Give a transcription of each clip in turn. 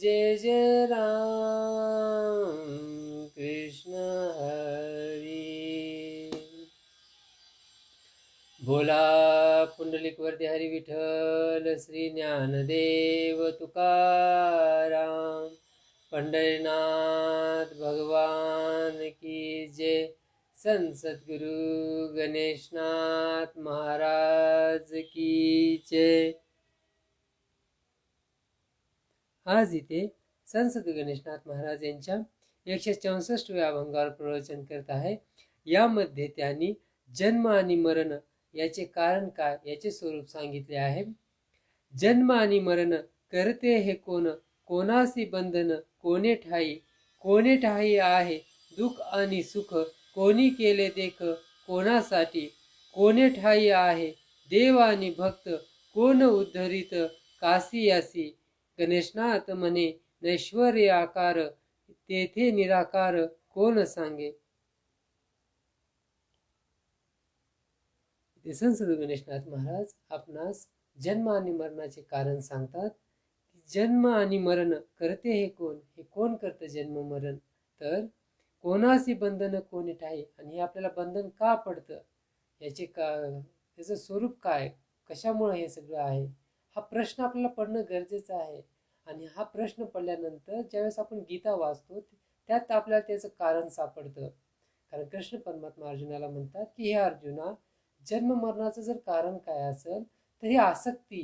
जय जय राम कृष्ण हरी। बोला पुंडलिक वरदे हरी विठ्ठल श्री ज्ञानदेव तुकाराम पंढरीनाथ भगवान की जय। संत सद्गुरु गणेशनाथ महाराज की जय। आज इथे संत गणेशनाथ महाराज यांच्या एकशे चौसष्टव्या अभंगावर प्रवचन करत आहे. यामध्ये त्यांनी जन्म आणि मरण याचे कारण काय याचे स्वरूप सांगितले आहे. जन्म आणि मरण करते हे कोण? कोणासी बंधन? कोणे ठाई? कोणे ठाई आहे? दुःख आणि सुख कोणी केले देख? कोणासाठी? कोणे ठाई आहे? देव आणि भक्त कोण उद्धरित? कासियासी गणेशनाथ म्हणे नैश्वर्य आकार तेथे निराकार कोण सांगे? ते संसद गणेशनाथ महाराज आपणास जन्म आणि मरणाचे कारण सांगतात जन्म आणि मरण करते हे कोण? हे कोण करतं जन्म मरण? तर कोणाशी बंधन कोणी ठाई आणि हे आपल्याला बंधन का पडतं? याचे का त्याचं स्वरूप काय? कशामुळे हे सगळं आहे? हा प्रश्न आपल्याला पडणं गरजेचं आहे. आणि हा प्रश्न पडल्यानंतर ज्यावेळेस आपण गीता वाचतो त्यात आपल्याला त्याचं कारण सापडतं. कारण कृष्ण परमात्मा अर्जुनाला म्हणतात की हे अर्जुना जन्म मरणाचं जर कारण काय असेल तर ही आसक्ती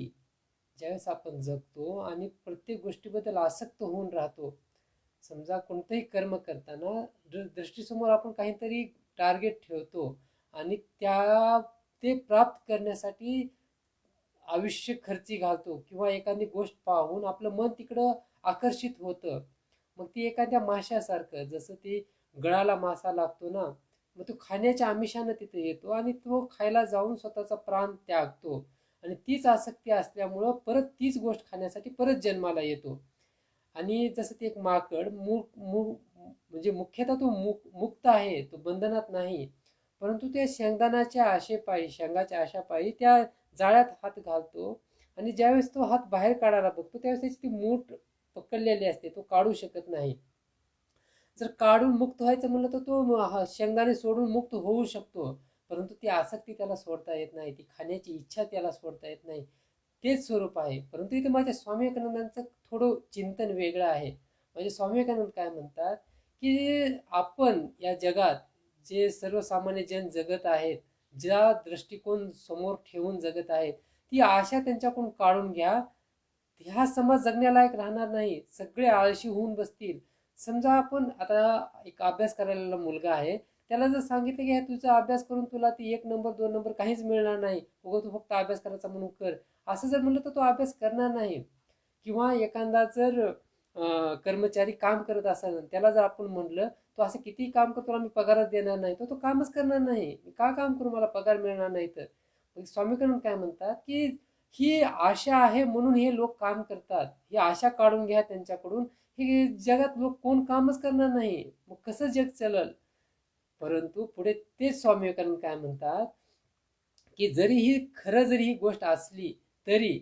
ज्यावेळेस आपण जगतो आणि प्रत्येक गोष्टीबद्दल आसक्त होऊन राहतो. समजा कोणतंही कर्म करताना दृ दृष्टीसमोर आपण काहीतरी टार्गेट ठेवतो आणि त्या ते प्राप्त करण्यासाठी आयुष्य खर्ची घालतो किंवा एखादी गोष्ट पाहून आपलं मन तिकडं आकर्षित होतं. मग ती एखाद्या माशासारखं जसं ती गळाला मासा लागतो ना मग तो खाण्याच्या आमिषानं तिथे येतो आणि तो खायला जाऊन स्वतःचा प्राण त्यागतो. आणि तीच आसक्ती असल्यामुळं परत तीच गोष्ट खाण्यासाठी परत जन्माला येतो. आणि जसं ते एक माकड मु मु म्हणजे मुख्यतः तो मुक मुक्त आहे तो बंधनात नाही. परंतु ते शेंगदाण्याच्या आशेपायी शेंगाच्या आशापायी त्या जाळ्यात हात घालतो आणि ज्यावेळेस तो हात बाहेर काढायला बघतो त्यावेळेस त्याची ती मूठ पकडलेली असते तो काढू शकत नाही. जर काढून मुक्त व्हायचं म्हणलं तर तो शेंगदाणे सोडून मुक्त होऊ शकतो परंतु ती आसक्ती त्याला सोडता येत नाही ती खाण्याची इच्छा त्याला सोडता येत नाही. तेच स्वरूप आहे. परंतु इथे माझ्या स्वामी विवेकानंदांचं थोडं चिंतन वेगळं आहे. म्हणजे स्वामी विवेकानंद काय म्हणतात की आपण या जगात जे सर्वसामान्य जन जगत आहेत ज्या दृष्टिकोन समोर ठेवून जगत आहेत ती आशा त्यांच्याकडून काढून घ्या. ह्या समाज जगण्यालायक राहणार नाही. सगळे आळशी होऊन बसतील. समजा आपण आता एक अभ्यास करायला मुलगा आहे. त्याला जर सांगितलं की तुझा अभ्यास करून तुला ती एक नंबर दोन नंबर काहीच मिळणार नाही. उगं तू फक्त अभ्यास करायचा म्हणून कर. असं जर म्हणलं तर तो अभ्यास करणार नाही. किंवा एखादा जर कर्मचारी काम करत असेल त्याला जर आपण म्हणलं तो असं किती काम करतो आम्ही मी पगारच देणार नाही. तर तो कामच करणार नाही. का काम करू? मला पगार मिळणार नाही तर. स्वामीकरण काय म्हणतात की ही आशा आहे म्हणून हे लोक काम करतात. ही आशा काढून घ्या त्यांच्याकडून. हे जगात लोक कोण कामच करणार नाही. मग कसं जग चलल परंतु पुढे तेच स्वामी विवेकानंद काय म्हणतात की जरी ही खरं जरी ही गोष्ट असली तरी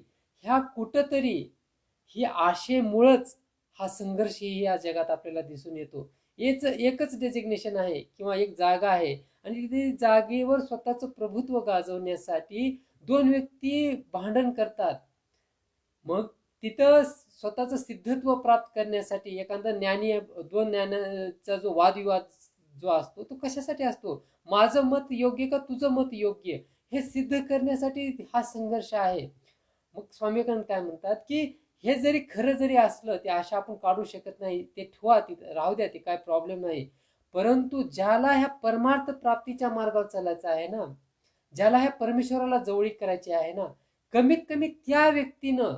ह्या कुठंतरी ही आशेमुळंच हा संघर्षही या जगात आपल्याला दिसून येतो. हेच एकच डेजिग्नेशन आहे किंवा एक जागा आहे. आणि तिथे जागेवर स्वतःचं प्रभुत्व गाजवण्यासाठी दोन व्यक्ती भांडण करतात. मग तिथं स्वतःचं सिद्धत्व प्राप्त करण्यासाठी एखादा ज्ञानी दोन ज्ञानाचा जो वादविवाद जो असतो तो कशासाठी असतो? माझं मत योग्य का तुझं मत योग्य? हे सिद्ध करण्यासाठी हा संघर्ष आहे. मग स्वामी काय म्हणतात की हे जरी खरं जरी असलं ते आशा आपण काढू शकत नाही. ते ठेवा तिथं राहू द्या ते काय प्रॉब्लेम नाही. परंतु ज्याला ह्या परमार्थ प्राप्तीच्या मार्गावर चालायचं आहे ना ज्याला ह्या परमेश्वराला जवळीक करायची आहे ना कमीत कमी त्या व्यक्तीनं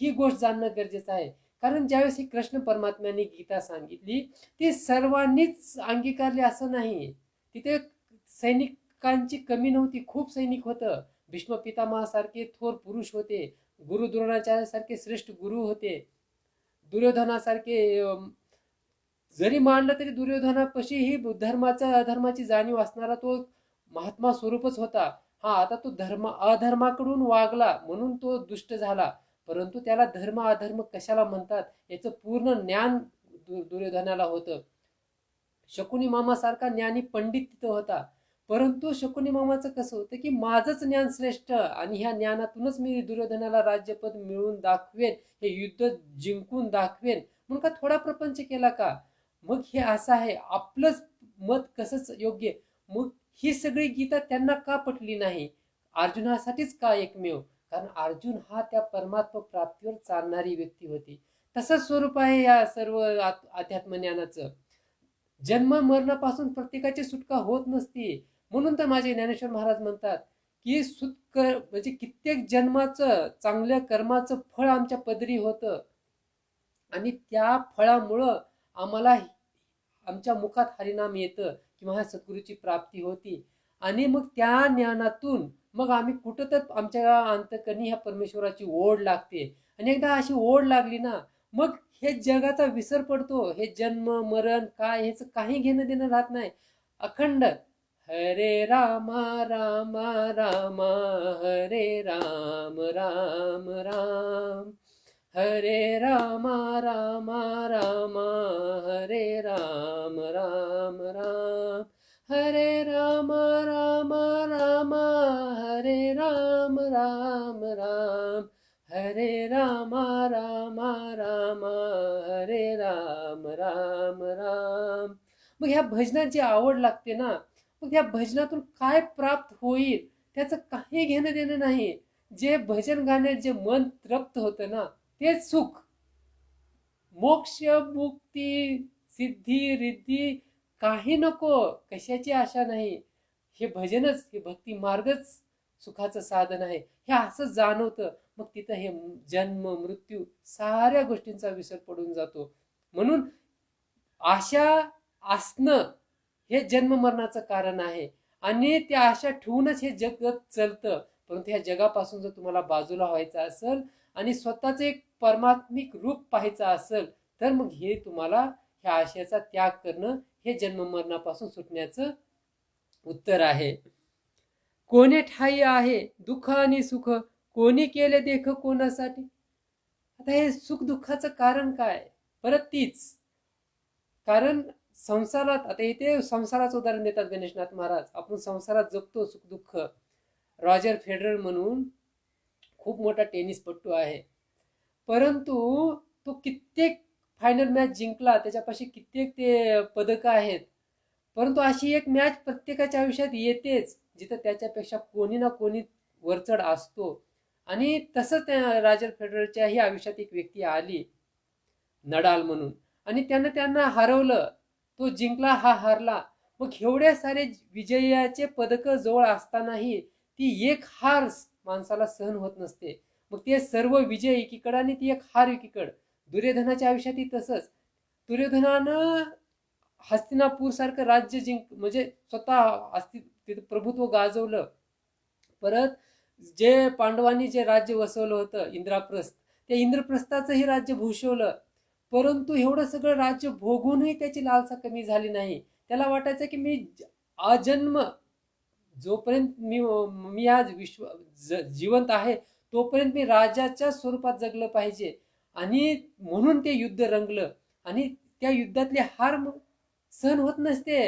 ही गोष्ट जाणणं गरजेचं आहे. कारण ज्यावेळेस ही कृष्ण परमात्म्याने गीता सांगितली ती सर्वांनीच अंगीकारली असं नाही. तिथे सैनिकांची कमी नव्हती खूप सैनिक होतं. भीष्म पितामहासारखे थोर पुरुष होते. गुरु द्रोणाचार्यासारखे श्रेष्ठ गुरु होते. दुर्योधनासारखे जरी मांडलं तरी दुर्योधनापाशी ही धर्माचा अधर्माची जाणीव असणारा तो महात्मा स्वरूपच होता. हा आता तो धर्म अधर्माकडून वागला म्हणून तो दुष्ट झाला. परंतु त्याला धर्म अधर्म कशाला म्हणतात याचं पूर्ण ज्ञान दु- दुर्योधनाला होतं. शकुनी मामासारखा ज्ञानी पंडित तिथं होता. परंतु शकुनी मामाचं कसं होतं की माझंच ज्ञान श्रेष्ठ आणि ह्या ज्ञानातूनच मी दुर्योधनाला राज्यपद मिळवून दाखवेन हे युद्ध जिंकून दाखवेन. म्हणून का थोडा प्रपंच केला का? मग हे असं आहे आपलंच मत कसंच योग्य? मग ही सगळी गीता त्यांना का पटली नाही? अर्जुनासाठीच का एकमेव? कारण अर्जुन हा त्या परमात्मा प्राप्तीवर चालणारी व्यक्ती होती. तसंच स्वरूप आहे या सर्व आध्यात्म ज्ञानाचं जन्म मरणापासून प्रत्येकाची सुटका होत नसती. म्हणून तर माझे ज्ञानेश्वर महाराज म्हणतात की सुतक म्हणजे कित्येक जन्माचं चांगल्या कर्माचं फळ आमच्या पदरी होतं. आणि त्या फळामुळं आम्हाला आमच्या मुखात हरिनाम येतं किंवा ह्या सद्गुरूची प्राप्ती होती. आणि मग त्या ज्ञानातून मग आम्ही कुठं तर आमच्या अंतकरणी ह्या परमेश्वराची ओढ लागते. आणि एकदा अशी ओढ लागली ना मग हे जगाचा विसर पडतो. हे जन्म मरण काय ह्याचं काही घेणं देणं राहत नाही. अखंड हरे रामा रामा रामा हरे राम राम राम। हरे रामा रामा रामा हरे राम राम राम। हरे रामा रामा रामा हरे राम राम राम। हरे रामा रामा रामा हरे राम राम राम। मग ह्या भजनात जी आवड लागते ना मग ह्या भजनातून काय प्राप्त होईल? त्याचं काही घेणं देणं नाही. जे भजन गाण्यात जे मन तृप्त होतं ना तेच सुख. मोक्ष मुक्ती सिद्धी रिद्धी काही नको. कशाची आशा नाही. हे भजनच हे भक्ती मार्गच सुखाचं साधन आहे. हे असं जाणवतं. मग तिथं हे जन्म मृत्यू साऱ्या गोष्टींचा विसर पडून जातो. म्हणून आशा असणं हे जन्म मरणाचं कारण आहे. आणि त्या आशा ठेवूनच हे जग चलतं. परंतु ह्या जगापासून जर तुम्हाला बाजूला व्हायचं असेल आणि स्वतःचं एक परमात्मिक रूप पाहायचं असेल तर मग हे तुम्हाला ह्या आशयाचा त्याग करणं हे जन्म मरणापासून सुटण्याचं उत्तर आहे. कोणे ठाई आहे दुःख आणि सुख? कोणी केले देख कोणासाठी? आता हे सुख दुःखाचं कारण काय? परत तीच. कारण संसारात आता इथे संसाराचं उदाहरण देतात गणेशनाथ महाराज. आपण संसारात जगतो सुख दुःख. रॉजर फेडरर म्हणून खूप मोठा टेनिसपट्टू आहे. परंतु तो कित्येक फायनल मॅच जिंकला त्याच्यापाशी कित्येक ते पदकं आहेत. परंतु अशी एक मॅच प्रत्येकाच्या आयुष्यात येतेच जिथं त्याच्यापेक्षा कोणी ना कोणी वरचढ असतो. आणि तसंच त्या राजर फेडररच्याही आयुष्यात एक व्यक्ती आली नडाल म्हणून. आणि त्यानं त्यांना हरवलं. तो जिंकला हा हारला. मग एवढ्या सारे विजयाचे पदक जवळ असतानाही ती एक हार माणसाला सहन होत नसते. मग ते सर्व विजय एकीकडं आणि ती एक हार एकीकड. दुर्योधनाच्या आयुष्यातही तसंच. दुर्योधनानं हस्तिनापूर सारखं राज्य जिंक म्हणजे स्वतः अस्ति तिथं प्रभुत्व गाजवलं. परत जे पांडवांनी जे राज्य वसवलं होतं इंद्राप्रस्थ त्या इंद्रप्रस्थाचंही राज्य भूषवलं. परंतु एवढं सगळं राज्य भोगूनही त्याची लालसा कमी झाली नाही. त्याला वाटायचं की मी आजन्म जोपर्यंत मी मी आज विश्व ज जिवंत आहे तोपर्यंत मी राजाच्या स्वरूपात जगलं पाहिजे. आणि म्हणून ते युद्ध रंगलं. आणि त्या युद्धातली हार सहन होत नसते.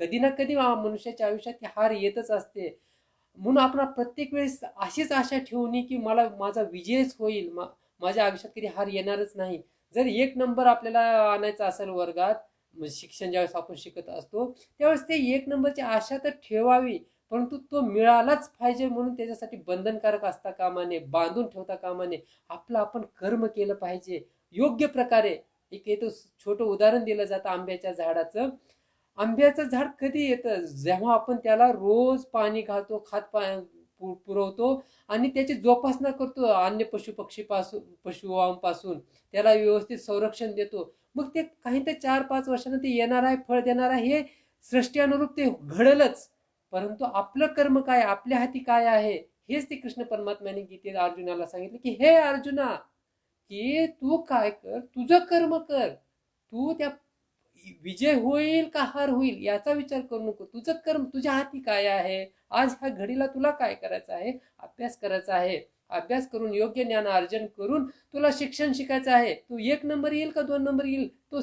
कधी ना कधी मनुष्याच्या आयुष्यात ती हार येतच असते. म्हणून आपण प्रत्येक वेळेस अशीच आशा ठेवणी की मला माझा विजयच होईल. मा माझ्या आयुष्यात कधी हार येणारच नाही. जर एक नंबर आपल्याला आणायचा असेल वर्गात शिक्षण ज्यावेळेस आपण शिकत असतो त्यावेळेस ते एक नंबरची आशा तर ठेवावी परंतु तो मिळालाच पाहिजे म्हणून त्याच्यासाठी बंधनकारक असता कामा नये बांधून ठेवता कामा नये आपलं आपण कर्म केलं पाहिजे. योग्य प्रकारे एक येतो छोटं उदाहरण दिलं जातं आंब्याच्या झाडाचं. आंब्याचं झाड कधी येतं? जेव्हा आपण त्याला रोज पाणी घालतो खात पा पुरवतो आणि त्याची जोपासना करतो अन्य पशु पक्षीपासून पशुपासून त्याला व्यवस्थित संरक्षण देतो. मग ते काही तर चार पाच वर्षानं ते येणार आहे फळ देणार आहे हे सृष्टी अनुरूप ते घडलच. परंतु आपलं कर्म काय आपल्या हाती काय आहे हेच ते कृष्ण परमात्म्याने गीतेत अर्जुनाला सांगितलं की हे अर्जुना की तू काय कर तुझं कर्म कर. तू त्या विजय होईल का हार होईल याचा विचार करू नको. तुझं कर्म तुझ्या हाती काय आहे? आज ह्या घडीला तुला काय करायचं आहे? अभ्यास करायचा आहे. अभ्यास करून योग्य ज्ञान अर्जन करून तुला शिक्षण शिकायचं आहे. तू एक नंबर येईल का दोन नंबर येईल? तो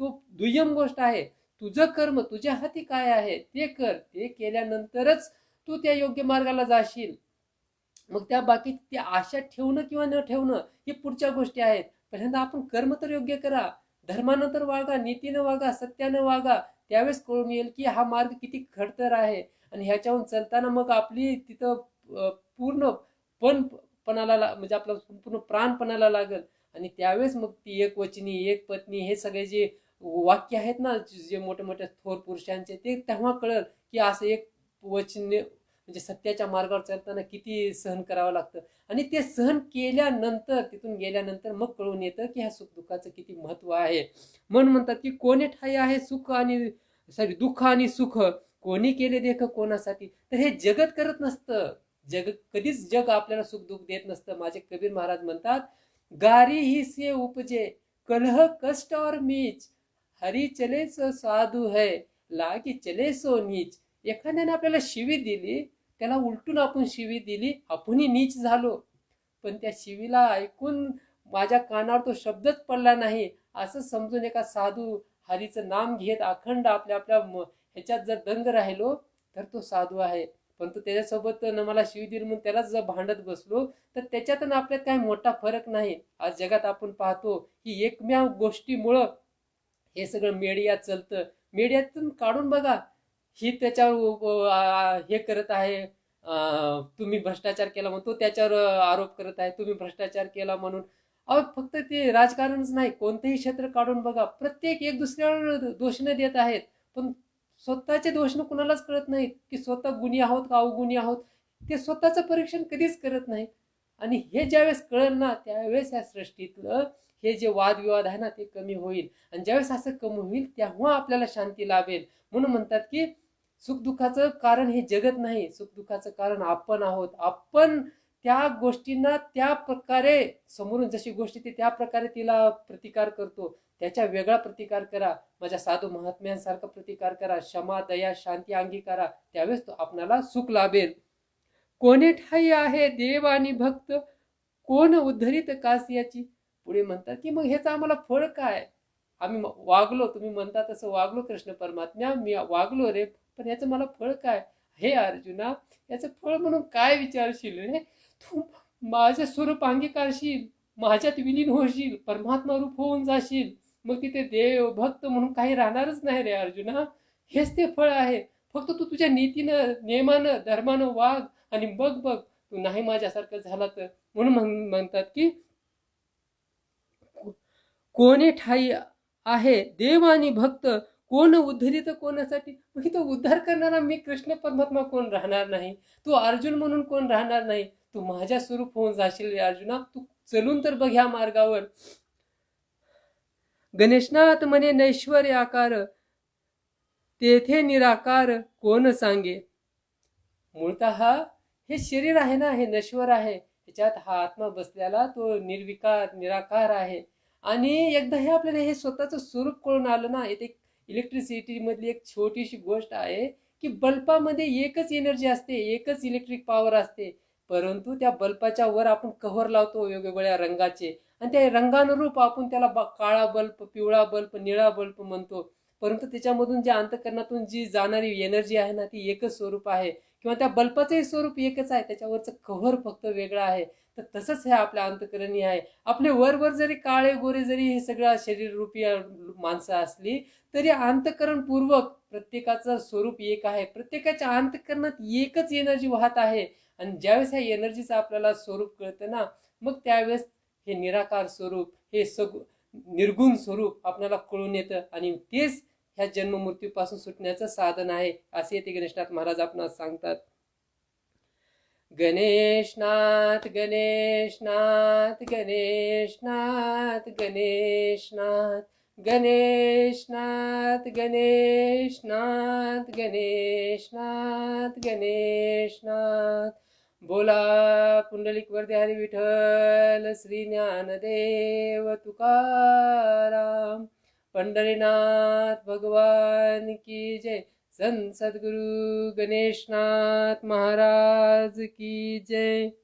तो दुय्यम गोष्ट आहे. तुझं कर्म तुझ्या हाती काय आहे ते कर. ते केल्यानंतरच तू त्या योग्य मार्गाला जाशील. मग त्या बाकी त्या आशा ठेवणं किंवा न ठेवणं हे पुढच्या गोष्टी आहेत. पहिल्यांदा आपण कर्म तर योग्य करा. धर्मानंतर वागा नीतीनं वागा सत्यानं वागा त्यावेळेस कळून येईल की हा मार्ग किती खडतर आहे. आणि ह्याच्याहून चलताना मग आपली तिथं पूर्ण पण पणाला ला- म्हणजे आपला पूर्ण प्राणपणाला लागल. आणि त्यावेळेस मग ती एक वचनी एक पत्नी हे सगळे जे वाक्य आहेत ना जे मोठे मोठ्या थोर पुरुषांचे ते तेव्हा कळल की असं एक वचने म्हणजे सत्याच्या मार्गावर चालताना किती सहन करावं लागतं. आणि ते सहन केल्यानंतर तिथून गेल्यानंतर मग कळून येतं की ह्या सुख दुःखाचं किती महत्त्व आहे. म्हणून म्हणतात की कोणी ठाई आहे सुख आणि सॉरी दुःख आणि सुख. कोणी केले देख कोणासाठी? तर हे जगत करत नसतं. जग कधीच जग आपल्याला सुख दुःख देत नसतं. माझे कबीर महाराज म्हणतात गारी ही से उपजे कलह कष्ट और मीच. हरी चले सो साधू है लागी चले सो नीच. एखाद्याने आपल्याला शिवी दिली त्याला उलटून आपण शिवी दिली. आपणही नीच झालो. पण त्या शिवीला ऐकून माझ्या कानावर तो शब्दच पडला नाही. असं समजून एका साधू हरीचं नाम घेत अखंड आपल्या आपल्या म- ह्याच्यात जर दंग राहिलो तर तो साधू आहे. परंतु त्याच्यासोबत न मला शिवी दिली म्हणून त्यालाच जर भांडत बसलो तर त्याच्यात आपल्यात काही मोठा फरक नाही. आज जगात आपण पाहतो की एकमेव गोष्टीमुळं हे सगळं मीडिया चलतं. मीडियातून काढून बघा. ही त्याच्यावर हे करत आहे. तुम्ही भ्रष्टाचार केला म्हणून तो त्याच्यावर आरोप करत आहे. तुम्ही भ्रष्टाचार केला म्हणून. अहो फक्त ते राजकारणच नाही. कोणतेही क्षेत्र काढून बघा. प्रत्येक एक दुसऱ्यावर दोषणं देत आहेत. पण स्वतःचे दोषणं कुणालाच कळत नाहीत. की स्वतः गुन्हे आहोत का अवगुणी आहोत? ते स्वतःचं परीक्षण कधीच करत नाही आणि हे ज्यावेळेस कळेल ना त्यावेळेस या सृष्टीतलं हे जे वादविवाद आहे ना ते कमी होईल. आणि ज्यावेळेस असं कमी होईल तेव्हा आपल्याला शांती लाभेल. म्हणून म्हणतात की सुखदुःखाचं कारण हे जगत नाही. सुखदुःखाचं कारण आपण आहोत. आपण त्या गोष्टींना त्या प्रकारे समोरून जशी गोष्ट येते त्या प्रकारे तिला प्रतिकार करतो. त्याच्या वेगळा प्रतिकार करा. माझ्या साधू महात्म्यांसारखा प्रतिकार करा. क्षमा दया शांती अंगीकारा त्यावेळेस तो आपणाला सुख लाभेल. कोणी ठाई आहे देव आणि भक्त? कोण उद्धरित कासियाची पुढे म्हणतात की मग ह्याचं आम्हाला फळ काय? आम्ही वागलो. तुम्ही म्हणता तसं वागलो कृष्ण परमात्म्या. मी वागलो रे. पण याचं मला फळ काय? हे अर्जुना याचं फळ म्हणून काय विचारशील रे? तू माझे स्वरूप अंगीकारशील माझ्यात विलीन होशील परमात्मा रूप होऊन जाशील. मग तिथे देव भक्त म्हणून काही राहणारच नाही रे अर्जुना. हेच ते फळ आहे. फक्त तू तुझ्या नीतीनं नियमानं धर्मानं वाग आणि बघ बघ. तू नाही माझ्यासारखं झाला तर. म्हणून म्हण- म्हणतात की कोणी ठाई आहे देव आणि भक्त कोण उद्धरित कोणासाठी? मग तो उद्धार करणारा मी कृष्ण परमात्मा कोण राहणार नाही? तू अर्जुन म्हणून कोण राहणार नाही? तू माझ्या स्वरूप होऊन जाशील रे अर्जुना. तू चलून तर बघ ह्या मार्गावर. गणेशनाथ म्हणे नैश्वर आकार तेथे निराकार कोण सांगे? मूळत हे शरीर आहे ना हे नश्वर आहे. त्याच्यात हा आत्मा बसलेला तो निर्विकार निराकार आहे. आणि एकदा हे आपल्याला हे स्वतःचं स्वरूप कळून आलं ना इथे इलेक्ट्रिसिटीमधली एक छोटीशी गोष्ट आहे की बल्बामध्ये एकच एनर्जी असते एकच इलेक्ट्रिक पॉवर असते. परंतु त्या बल्बाच्या वर आपण कव्हर लावतो वेगवेगळ्या रंगाचे. आणि त्या रंगानुरूप आपण त्याला काळा बल्ब पिवळा बल्ब निळा बल्ब म्हणतो. परंतु त्याच्यामधून ज्या अंतकरणातून जी जाणारी एनर्जी आहे ना ती एकच स्वरूप आहे. किंवा त्या बल्बाचंही स्वरूप एकच आहे. त्याच्यावरचं कव्हर फक्त वेगळं आहे. तर तसंच हे आपल्या अंतकरणी आहे. आपले वरवर जरी काळे गोरे जरी हे सगळं शरीररूपी माणसं असली तरी अंतकरणपूर्वक प्रत्येकाचं स्वरूप एक आहे. प्रत्येकाच्या अंतकरणात एकच एनर्जी वाहत आहे. आणि ज्यावेळेस ह्या एनर्जीचं आपल्याला स्वरूप कळतं ना मग त्यावेळेस हे निराकार स्वरूप हे सग निर्गुण स्वरूप आपल्याला कळून येतं. आणि तेच ह्या जन्ममृत्यूपासून सुटण्याचं साधन आहे असे ते गणेशनाथ महाराज आपणास सांगतात. गणेशनाथ गणेशनाथ गणेशनाथ गणेशनाथ गणेशनाथ गणेशनाथ गणेशनाथ गणेशनाथ. बोला पुंडलिक वरदे हरी विठ्ठल श्री ज्ञानदेव तुकाराम. पंढरीनाथ भगवान की जय. संत सद्गुरु गणेशनाथ महाराज की जय।